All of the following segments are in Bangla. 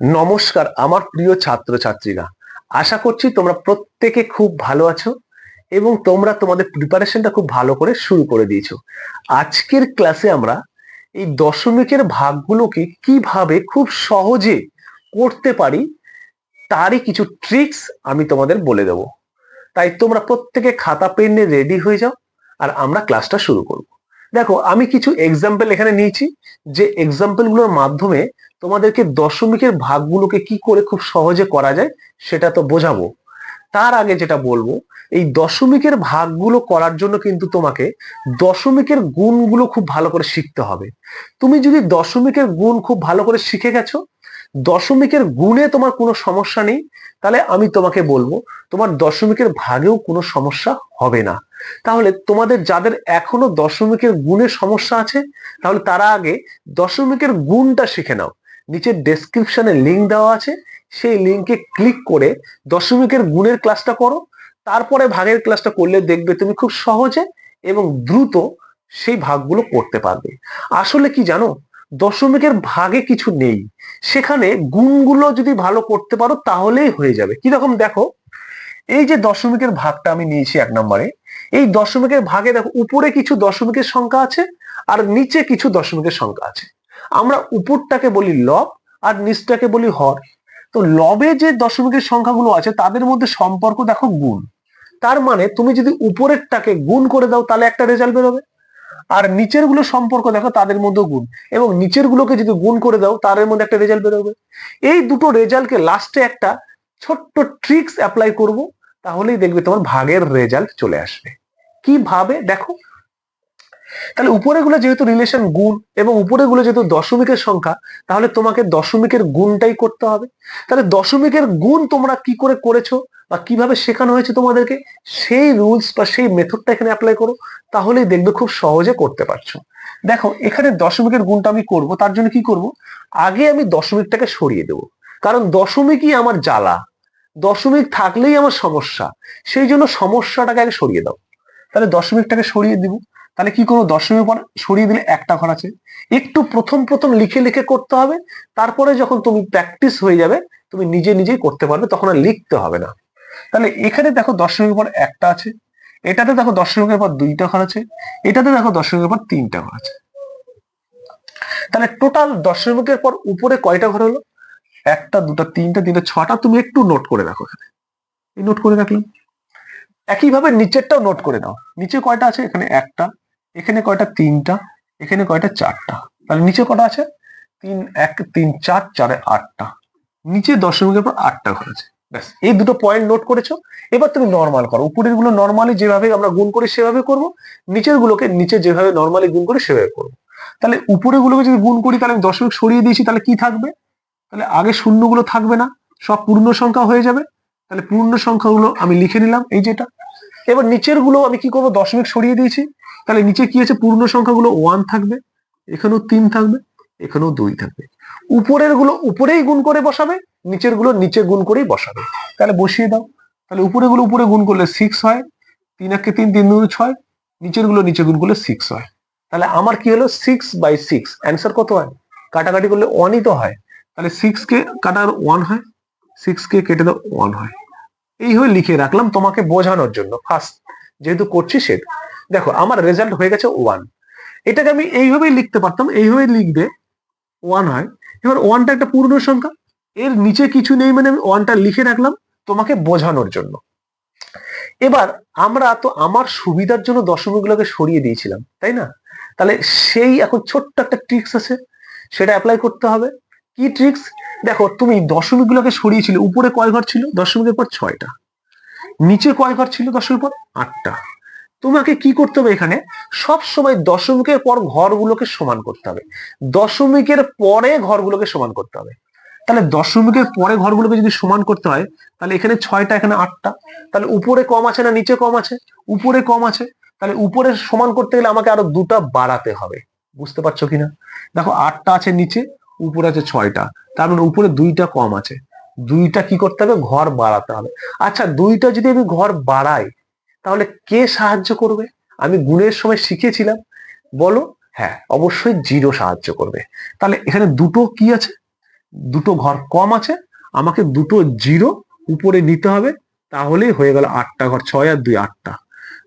নমস্কার, আমার প্রিয় ছাত্রছাত্রীরা। আশা করছি তোমরা প্রত্যেকে খুব ভালো আছো এবং তোমরা তোমাদের প্রিপারেশনটা খুব ভালো করে শুরু করে দিয়েছ। আজকের ক্লাসে আমরা এই দশমিকের ভাগগুলোকে কীভাবে খুব সহজে করতে পারি, তারই কিছু ট্রিক্স আমি তোমাদের বলে দেবো। তাই তোমরা প্রত্যেকে খাতা পেন রেডি হয়ে যাও, আর আমরা ক্লাসটা শুরু করব। দেখো, আমি কিছু এক্সাম্পল এখানে নিয়েছি যে এক্সাম্পলগুলোর মাধ্যমে তোমাদেরকে দশমিকের ভাগগুলোকে কি করে খুব সহজে করা যায় সেটা তো বোঝাবো। তার আগে যেটা বলব, এই দশমিকের ভাগগুলো করার জন্য কিন্তু তোমাকে দশমিকের গুণগুলো খুব ভালো করে শিখতে হবে। তুমি যদি দশমিকের গুণ খুব ভালো করে শিখে গেছো দশমিকের গুণে তোমার কোনো সমস্যা নেই, তাহলে আমি তোমাকে বলব, তোমার দশমিকের ভাগেও কোনো সমস্যা হবে না। তাহলে তোমাদের যাদের এখনও দশমিকের গুণে সমস্যা আছে, তাহলে তারা আগে দশমিকের গুণটা শিখে নাও। নিচের ডেসক্রিপশনে লিঙ্ক দেওয়া আছে, সেই লিঙ্কে ক্লিক করে দশমিকের গুণের ক্লাসটা করো, তারপরে ভাগের ক্লাসটা করলে দেখবে তুমি খুব সহজে এবং দ্রুত সেই ভাগগুলো করতে পারবে। আসলে কি জানো? দশমিকের ভাগে কিছু নেই। সেখানে গুণগুলো যদি ভালো করতে পারো তাহলেই হয়ে যাবে। কীরকম দেখো? এই যে দশমিকের ভাগটা আমি নিয়েছি এক নম্বরে, এই দশমিকের ভাগে দেখো, উপরে কিছু দশমিকের সংখ্যা আছে আর নিচে কিছু দশমিকের সংখ্যা আছে। আমরা উপরটাকে বলি লব আর নিচটাকে বলি হর। তো লবে যে দশমিকের সংখ্যাগুলো আছে, তাদের মধ্যে সম্পর্ক দেখো গুণ। তার মানে তুমি যদি উপরেরটাকে গুণ করে দাও, তাহলে একটা রেজাল্ট বেরোবে। আর নিচেরগুলো সম্পর্ক দেখো তাদের মধ্যে গুণ। এবং নিচের গুলোকে যদি গুণ করে দাও, তাদের মধ্যে একটা রেজাল্ট বেরোবে এই দুটো রেজাল্টকে লাস্টে একটা ছোট্ট ট্রিক্স অ্যাপ্লাই করব, তাহলেই দেখবে তোমার ভাগের রেজাল্ট চলে আসবে। কীভাবে? দেখো তাহলে উপরে গুলো যেহেতু রিলেশন গুণ এবং উপরে গুলো যেহেতু দশমিকের সংখ্যা, তাহলে তোমাকে দশমিকের গুণটাই করতে হবে। তাহলে দশমিকের গুণ তোমরা কি করে করেছ বা কীভাবে শেখানো হয়েছে তোমাদেরকে, সেই রুলস বা সেই মেথডটা এখানে অ্যাপ্লাই করো, তাহলেই দেখবে খুব সহজে করতে পারছ। দেখো, এখানে দশমিকের গুণটা আমি করব, তার জন্য কি করব? আগে আমি দশমিকটাকে সরিয়ে দেব। কারণ দশমিকই আমার জ্বালা। দশমিক থাকলেই আমার সমস্যা। সেই জন্য সমস্যাটাকে আগে সরিয়ে দাও। তাহলে দশমিকটাকে সরিয়ে দিব। তাহলে কি করব? দশমিক পর সরিয়ে দিলে একটা ঘর আছে। একটু প্রথম প্রথম লিখে লিখে করতে হবে। তারপরে যখন তুমি প্র্যাকটিস হয়ে যাবে, তুমি নিজে নিজেই করতে পারবে, তখন আর লিখতে হবে না। তাহলে এখানে দেখো দশমিকের পর একটা আছে। এটাতে দেখো দশমিকের পর দুইটা ঘর আছে। এটাতে দেখো দশমিকের পর তিনটা ঘর আছে। তাহলে টোটাল দশমিকের পর উপরে কয়টা ঘর হলো? একটা, দুটা, তিনটা তিনটা, ছটা তুমি একটু নোট করে রাখো এখানে। এই নোট করে রাখলাম। একইভাবে নিচেরটাও নোট করে নাও। নিচে কয়টা আছে? এখানে একটা এখানে কয়টা? তিনটা। এখানে কয়টা? চারটা। তাহলে নিচে কটা আছে? তিন, এক, তিন, চার, চারে আটটা। নিচে দশমিকের পর আটটা ঘর আছে ব্যাস, এই দুটো পয়েন্ট নোট করেছ। এবার তুমি নর্মাল করো। উপরেরগুলো নর্মালি যেভাবে আমরা গুণ করি, সেভাবে করব। নিচের গুলোকে নিচে যেভাবে নর্মালি গুণ করি, সেভাবে করব। তাহলে উপরের গুলোকে যদি গুণ করি, তাহলে আমি দশমিক সরিয়ে দিয়েছি, তাহলে কি থাকবে? তাহলে আগে শূন্যগুলো থাকবে না। সব পূর্ণ সংখ্যা হয়ে যাবে। তাহলে পূর্ণ সংখ্যাগুলো আমি লিখে নিলাম, এই যেটা। এবার নিচেরগুলো আমি কি করব? দশমিক সরিয়ে দিয়েছি। তাহলে নিচে কি আছে? পূর্ণ সংখ্যাগুলো ওয়ান থাকবে, এখানেও তিন থাকবে, এখানেও দুই থাকবে। উপরেরগুলো উপরেই গুণ করে বসাবে নিচেরগুলো নিচে গুণ করেই বসাবে। তাহলে বসিয়ে দাও। তাহলে উপরে গুলো উপরে গুণ করলে সিক্স হয়, তিন একে তিন তিন দুই ছয় নিচেরগুলো নিচে গুণ করলে সিক্স হয়। তাহলে আমার কি হলো? সিক্স বাই সিক্স অ্যান্সার কত হয়? কাটাকাটি করলে ওয়ানই তো হয়। তাহলে সিক্স কে কাটার ওয়ান হয় সিক্স কে কেটে দাও ওয়ান হয়। এই হয়ে লিখে রাখলাম তোমাকে বোঝানোর জন্য। ফার্স্ট যেহেতু করছি সেটা, দেখো আমার রেজাল্ট হয়ে গেছে ওয়ান এটাকে আমি এইভাবেই লিখতে পারতাম এইভাবে লিখবে ওয়ান হয়। এবার ওয়ানটা একটা পূর্ণ সংখ্যা, এর নিচে কিছু নেই মানে আমি ওয়ানটা লিখে রাখলাম তোমাকে বোঝানোর জন্য। এবার আমরা তো আমার সুবিধার জন্য দশমিকগুলোকে সরিয়ে দিয়েছিলাম, তাই না? তাহলে সেই এখন ছোট্ট একটা ট্রিক্স আছে, সেটা অ্যাপ্লাই করতে হবে। কি ট্রিক্স দেখো তুমি দশমিকগুলোকে সরিয়েছিলে, উপরে কয় ঘর ছিল? দশমিকের পর ছয়টা। নিচে কয় ঘর ছিল দশমিকের পর আটটা। তোমাকে কি করতে হবে এখানে? সব সময় দশমিকের পর ঘরগুলোকে সমান করতে হবে। দশমিকের পরে ঘরগুলোকে সমান করতে হবে। তাহলে দশমিকের পরে ঘরগুলোকে যদি সমান করতে হয়, তাহলে এখানে ছয়টা, এখানে আটটা। তাহলে উপরে কম আছে না নিচে কম আছে? উপরে কম আছে। তাহলে উপরে সমান করতে গেলে আমাকে আরও দুটা বাড়াতে হবে। বুঝতে পারছ কিনা? দেখো, আটটা আছে নিচে, উপরে আছে ছয়টা। তার মানে উপরে দুইটা কম আছে। দুইটা কি করতে হবে? ঘর বাড়াতে হবে। আচ্ছা দুইটা যদি আমি ঘর বাড়াই, তাহলে কে সাহায্য করবে? আমি গুণের সময় শিখেছিলাম। বলো? হ্যাঁ অবশ্যই জিরো সাহায্য করবে। তাহলে এখানে দুটো কি আছে? দুটো ঘর কম আছে। আমাকে দুটো জিরো উপরে নিতে হবে। তাহলেই হয়ে গেল আটটা ঘর, ছয় আর দুই আটটা,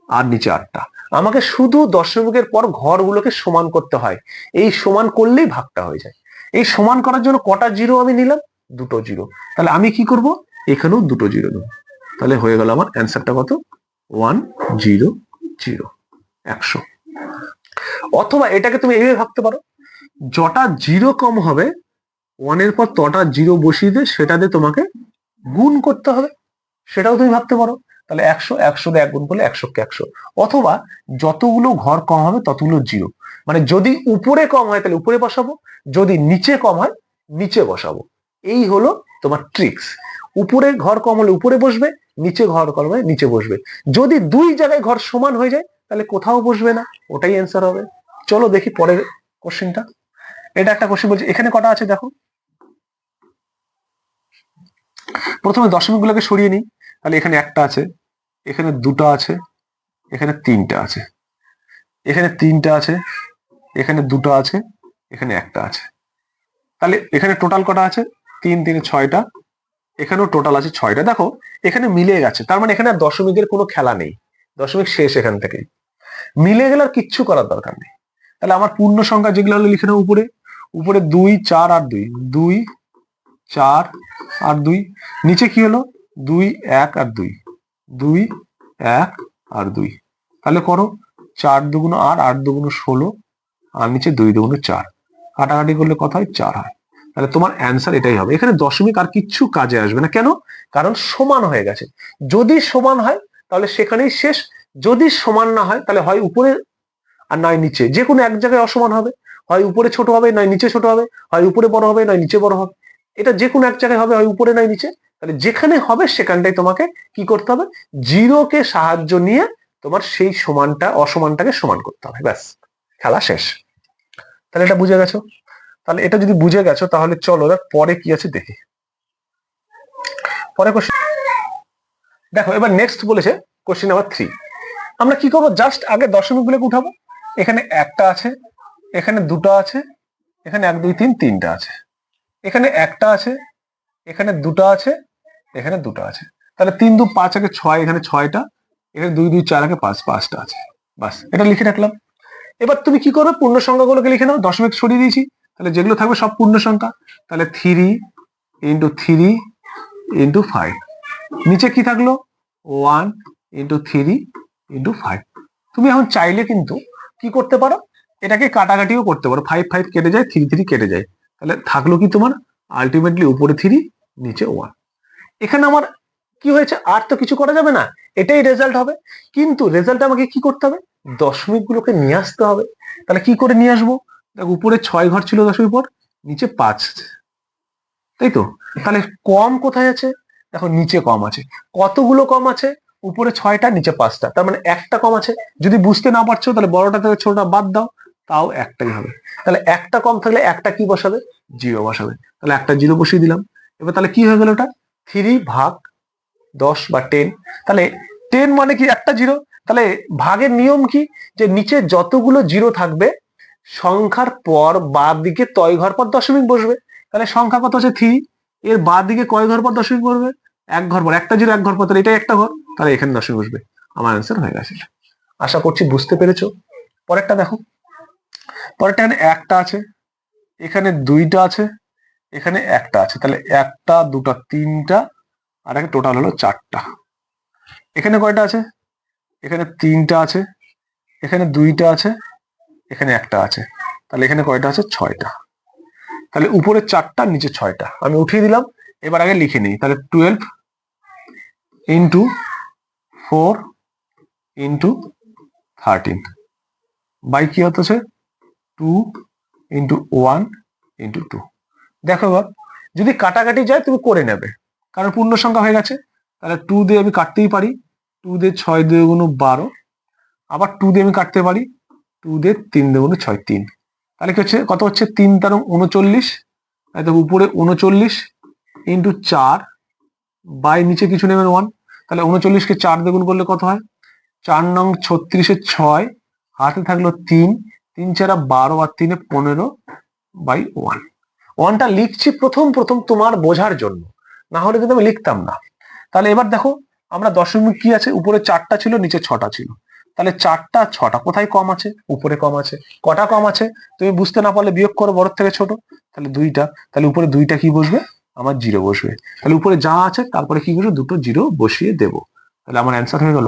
আর নিচে আটটা। আমাকে শুধু দশমিকের পর ঘরগুলোকে সমান করতে হয়। এই সমান করলেই ভাগটা হয়ে যায়। এই সমান করার জন্য কটা জিরো আমি নিলাম? দুটো জিরো। তাহলে আমি কি করব? এখানেও দুটো জিরো নেব। তাহলে হয়ে গেল আমার অ্যান্সারটা কত? ওয়ান জিরো জিরো একশো। অথবা এটাকে তুমি এইভাবে ভাবতে পারো, যটা জিরো কম হবে, ওয়ানের পর তটা জিরো বসিয়ে দিয়ে সেটা দিয়ে তোমাকে গুণ করতে হবে। সেটাও তুমি ভাবতে পারো। তাহলে একশো একশো দিয়ে এক গুণ করলে একশো কে একশো। অথবা যতগুলো ঘর কম হবে, ততগুলো জিরো। মানে যদি উপরে কম হয়, তাহলে উপরে বসাবো। যদি নিচে কম হয়, নিচে বসাবো। এই হলো তোমার ট্রিক্স উপরে ঘর কম হলে উপরে বসবে, নিচে ঘর কম হলে নিচে বসবে। যদি দুই জায়গায় ঘর সমান হয়ে যায়, তাহলে কোথাও বসবে না, ওটাই অ্যান্সার হবে। চলো দেখি পরের কোশ্চেনটা এটা একটা কোশ্চেন বলছি, এখানে কটা আছে দেখো? প্রথমে দশমিক গুলোকে সরিয়ে নিই, তাহলে এখানে একটা আছে, এখানে দুটো আছে, এখানে তিনটা আছে। এখানে তিনটা আছে, এখানে দুটো আছে, এখানে একটা আছে। তাহলে এখানে টোটাল কটা আছে? তিন, তিনে, ছয়টা। এখানেও টোটাল আছে ছয়টা। দেখো, এখানে মিলে গেছে। তার মানে এখানে আর দশমিকের কোনো খেলা নেই। দশমিক শেষ এখান থেকে। মিলে গেলে আর কিচ্ছু করার দরকার নেই। তাহলে আমার পূর্ণ সংখ্যা যেগুলো হলো লিখে নাও উপরে। উপরে দুই, চার আর দুই। দুই, চার আর দুই। নিচে কি হলো? দুই, এক আর দুই। দুই, এক আর দুই। তাহলে করো, চার দুগুণ আট আট দুগুণ ষোলো। আর নিচে দুই দুগুণ চার। কাটাকাটি করলে কত হয়? চার হয়। তাহলে তোমার অ্যান্সার এটাই হবে। এখানে দশমিক আর কিচ্ছু কাজে আসবে না। কেন? কারণ সমান হয়ে গেছে। যদি সমান হয়, তাহলে সেখানেই শেষ। যদি সমান না হয়, তাহলে হয় উপরে আর নয় নিচে। যে কোনো এক জায়গায় অসমান হবে। হয় উপরে ছোট হবে, নয় নিচে ছোট হবে। হয় উপরে বড় হবে, নয় নিচে বড় হবে। এটা যে কোনো এক জায়গায় হবে, হয় উপরে, নয় নিচে। তাহলে যেখানে হবে, সেখানটাই তোমাকে কি করতে হবে? জিরোকে সাহায্য নিয়ে তোমার সেই সমানটা, অসমানটাকে সমান করতে হবে। ব্যাস, খেলা শেষ। তাহলে এটা বুঝে গেছো? তাহলে এটা যদি বুঝে গেছো, তাহলে চলো এবার পরে কি আছে দেখি। পরে কোশ্চেন দেখো, এবার নেক্সট বলেছে কোশ্চেন নাম্বার থ্রি আমরা কি করব? জাস্ট আগে দশমিক গুলোকে উঠাবো। এখানে একটা আছে, এখানে দুটো আছে, এখানে এক, দুই, তিন, তিনটা আছে। এখানে একটা আছে, এখানে দুটো আছে, এখানে দুটো আছে। তাহলে তিন, দু, পাঁচ আগে ছয়, এখানে ছয়টা, এখানে দুই দুই, চার আগে পাঁচ, পাঁচটা আছে। বাস, এটা লিখে রাখলাম। এবার তুমি কি করবে? পূর্ণ সংখ্যাগুলোকে লিখে নাও, দশমিক সরিয়ে দিয়েছি। তাহলে যেগুলো থাকবে সব পূর্ণ সংখ্যা, তাহলে three into three into five নিচে কি থাকল? One into three into five তুমি এখন চাইলে কিন্তু কি করতে পারো? এটাকে কাটাকাটিও করতে পারো। ফাইভ ফাইভ কেটে যায় থ্রি থ্রি কেটে যায়। তাহলে থাকল কি তোমার? আলটিমেটলি উপরে থ্রি নিচে ওয়ান এখানে আমার কি হয়েছে? আর তো কিছু করা যাবে না। এটাই রেজাল্ট হবে। কিন্তু রেজাল্ট আমাকে কি করতে হবে? দশমিক গুলোকে নিয়ে আসতে হবে। তাহলে কি করে নিয়ে আসব? দেখ, উপরে ছয় ঘর ছিল দশমিক পর নিচে পাঁচ। তাই তো? তাহলে কম কোথায় আছে? দেখো, নিচে কম আছে। কতগুলো কম আছে? উপরে ছয়টা, নিচে পাঁচটা। তার মানে একটা কম আছে। যদি বুঝতে না পারছ, তাহলে বড়টা থেকে ছোটটা বাদ দাও, তাও একটাই হবে। তাহলে একটা কম থাকলে একটা কি বসাবে? জিরো বসাবে। তাহলে একটা জিরো বসিয়ে দিলাম। এবার তাহলে কি হয়ে গেল ওটা? থ্রি ভাগ দশ বা টেন। তাহলে টেন মানে কি একটা জিরো? তাহলে ভাগের নিয়ম কি? যে নিচে যতগুলো জিরো থাকবে সংখ্যার পর বা দিকে তয় ঘর পর দশমিক বসবে। তাহলে সংখ্যা কত আছে থ্রি? এর বা দিকে কয় ঘর পর দশমিক বসবে? এক ঘর পর। একটা জিরো, এক ঘর পর। তাহলে এটাই একটা ঘর। তাহলে এখানে দশমিক বসবে। আমার অ্যান্সার হয়ে গেছে। আশা করছি বুঝতে পেরেছ। পরেরটা দেখো। পরেরটা এখানে একটা আছে। এখানে দুইটা আছে। এখানে একটা আছে। তাহলে একটা, দুটা, তিনটা, আর একটা টোটাল হলো চারটা। এখানে কয়টা আছে? এখানে তিনটা আছে। এখানে দুইটা আছে। এখানে একটা আছে। তাহলে এখানে কয়টা আছে? ছয়টা। তাহলে উপরে চারটা, নিচে ছয়টা। আমি উঠিয়ে দিলাম, এবার আগে লিখে নিই। তাহলে twelve into four into thirteen by কি হতেছে? Two into one into two দেখো এবার, যদি কাটাকাটি যায়, তুমি করে নেবে। কারণ পূর্ণ সংখ্যা হয়ে গেছে। তাহলে টু দিয়ে আমি কাটতেই পারি। টু দিয়ে ছয় দিয়ে গুণ বারো। আবার টু দিয়ে আমি কাটতে পারি। টু দিয়ে তিন দিয়ে গুণ ছয়, তিন। তাহলে কি হচ্ছে? কত হচ্ছে? তিন তেরো উনচল্লিশ। তাহলে উপরে উনচল্লিশ ইন্টু চার বাই নিচে কিছু নেবেন ওয়ান তাহলে উনচল্লিশকে চার দিয়ে গুণ করলে কত হয়? চার নং ছত্রিশে ছয়। হাতে থাকল তিন। তিন চারা বারো আর তিনে পনেরো বাই ওয়ান ওয়ানটা লিখছি প্রথম প্রথম তোমার বোঝার জন্য। না হলে কিন্তু আমি লিখতাম না। তাহলে এবার দেখো, আমরা দশমিক কি আছে? উপরে চারটা ছিল, নিচে ছটা ছিল। তাহলে চারটা, ছটা কোথায় কম আছে? উপরে কম আছে। কটা কম আছে? তুমি বুঝতে না পারলে বিয়োগ করো বড় থেকে ছোট। তাহলে দুইটা। তাহলে উপরে দুইটা কি বসবে? আমার জিরো বসবে। তাহলে উপরে যা আছে, তারপরে কি বসবে? দুটো জিরো বসিয়ে দেবো। তাহলে আমার অ্যান্সার হয়ে গেল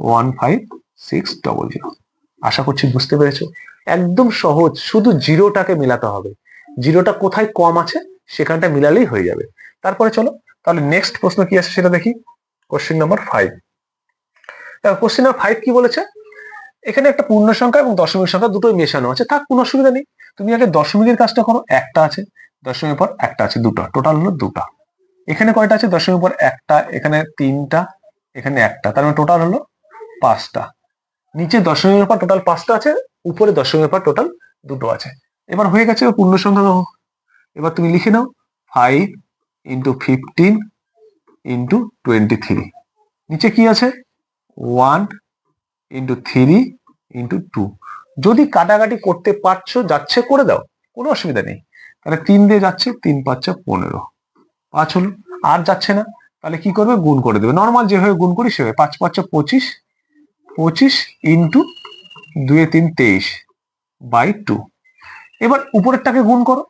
one five six double zero আশা করছি বুঝতে পেরেছ? একদম সহজ। শুধু জিরোটাকে মেলাতে হবে। জিরোটা কোথায় কম আছে, সেখানটা মিলালেই হয়ে যাবে। তারপরে চলো, তাহলে নেক্সট প্রশ্ন কি আছে সেটা দেখি। Question number five question number five কি বলেছে? এখানে একটা পূর্ণ সংখ্যা এবং দশমিক সংখ্যা দুটোই মেশানো আছে। থাক, কোনো অসুবিধা নেই। তুমি আগে দশমিকের কাজটা করো, একটা আছে, দশমিকের পর একটা আছে, দুটো। টোটাল হলো দুটা। এখানে কয়টা আছে? দশমিকের পর একটা, এখানে তিনটা, এখানে একটা। তার মানে টোটাল হলো পাঁচটা। নিচে দশমিকের পর টোটাল পাঁচটা আছে, উপরে দশমিকের পর টোটাল দুটো আছে। এবার হয়ে গেছে পূর্ণ সংখ্যা এবার তুমি লিখে নাও five into fifteen into twenty three নিচে কি আছে? One into three into two যদি কাটাকাটি করতে পারছ, যাচ্ছে, করে দাও, কোনো অসুবিধা নেই। তাহলে তিন দিয়ে যাচ্ছে, তিন পাঁচটা পনেরো। পাঁচ হলো, আর যাচ্ছে না, তাহলে কি করবে? গুণ করে দেবে। নর্মাল যেভাবে গুণ করি, সেভাবে। পাঁচ পাঁচটা পঁচিশ পঁচিশ ইন্টু দুয়ে তিন তেইশ বাই টু এবার উপরেরটাকে গুণ করো।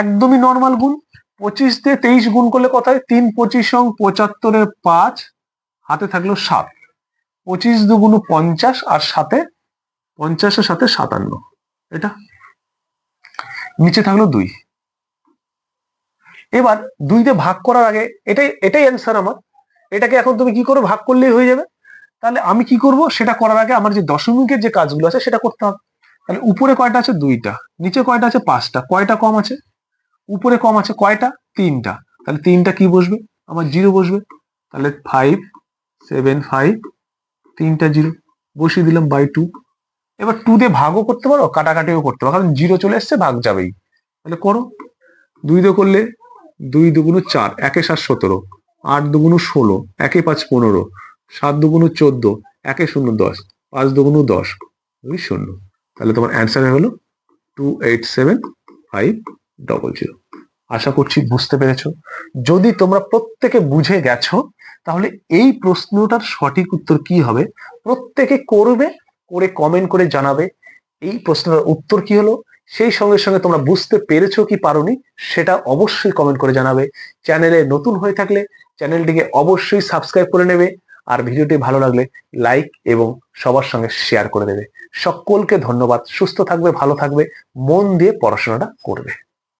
একদমই নর্মাল গুণ। পঁচিশ দিয়ে তেইশ গুণ করলে কথায় তিন পঁচিশ সং পঁচাত্তরের পাঁচ, হাতে থাকল সাত। পঁচিশ দুগুণ পঞ্চাশ আর সাথে পঞ্চাশের সাথে সাতান্ন। এটা নিচে থাকল দুই। এবার দুই দিয়ে ভাগ করার আগে এটাই এটাই অ্যান্সার আমার। এটাকে এখন তুমি কি করো? ভাগ করলেই হয়ে যাবে। তাহলে আমি কি করব? সেটা করার আগে আমার যে দশমিকের যে কাজগুলো আছে সেটা করতে হবে। তাহলে উপরে কয়টা আছে? দুইটা। নিচে কয়টা আছে? পাঁচটা। কয়টা কম আছে? উপরে কম আছে কয়টা? তিনটা। তাহলে তিনটা কি বসবে? আমার জিরো বসবে। তাহলে ফাইভ সেভেন ফাইভ তিনটা জিরো, বসিয়ে দিলাম বাই টু এবার টু দিয়ে ভাগও করতে পারো, কাটাকাটিও করতে পারো, কারণ জিরো চলে এসছে, ভাগ যাবেই। তাহলে করো, দুই দিয়ে করলে দুই দুগুণ চার, একে সাত সতেরো, আট দুগুণ ষোলো, একে পাঁচ পনেরো, সাত দুগুণ চোদ্দ, একে শূন্য দশ, পাঁচ দুগুণ দশ, দুই শূন্য। তাহলে তোমার অ্যান্সার হলো two eight seven five double zero আশা করছি বুঝতে পেরেছ। যদি তোমরা প্রত্যেকে বুঝে গেছো তাহলে এই প্রশ্নটার সঠিক উত্তর কি হবে? প্রত্যেকে করবে, করে কমেন্ট করে জানাবে। এই প্রশ্নটার উত্তর কি হলো? সেই সঙ্গে সঙ্গে তোমরা বুঝতে পেরেছ কি পারোনি, সেটা অবশ্যই কমেন্ট করে জানাবে। চ্যানেলে নতুন হয়ে থাকলে চ্যানেলটিকে অবশ্যই সাবস্ক্রাইব করে নেবে আর ভিডিওটি ভালো লাগলে লাইক এবং সবার সঙ্গে শেয়ার করে দেবে। সকলকে ধন্যবাদ, সুস্থ থাকবে, ভালো থাকবে, মন দিয়ে পড়াশোনাটা করবে।